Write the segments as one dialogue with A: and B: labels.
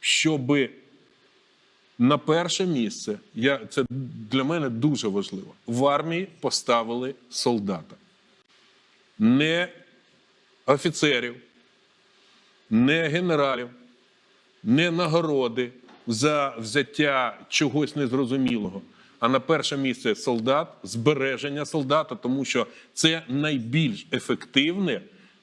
A: щоб на перше місце, я, це для мене дуже важливо, в армії поставили солдата. Не офіцерів, не генералів, не нагороди за взяття чогось незрозумілого. А на перше місце солдат, збереження солдата, тому що це найбільш ефективне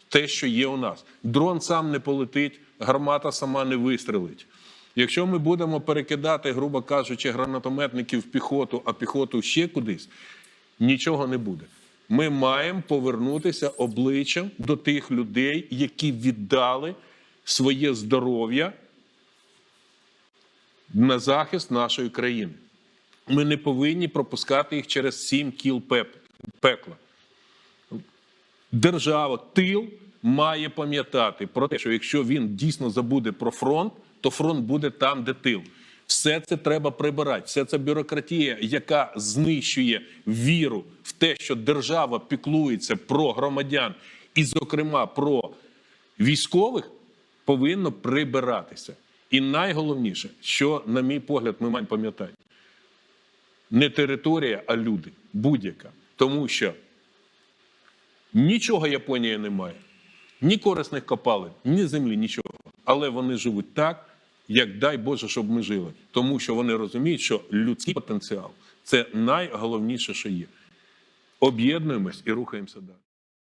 A: те, що є у нас. Дрон сам не полетить, гармата сама не вистрелить. Якщо ми будемо перекидати, грубо кажучи, гранатометників в піхоту, а піхоту ще кудись, нічого не буде. Ми маємо повернутися обличчям до тих людей, які віддали своє здоров'я на захист нашої країни. Ми не повинні пропускати їх через сім кіл пекла. Держава, тил має пам'ятати про те, що якщо він дійсно забуде про фронт, то фронт буде там, де тил. Все це треба прибирати. Все це бюрократія, яка знищує віру в те, що держава піклується про громадян і, зокрема, про військових, повинно прибиратися. І найголовніше, що, на мій погляд, ми маємо пам'ятати, не територія, а люди, будь-яка. Тому що нічого Японія не має, ні корисних копалин, ні землі, нічого. Але вони живуть так, як дай Боже, щоб ми жили. Тому що вони розуміють, що людський потенціал це найголовніше, що є. Об'єднуємось і рухаємося далі.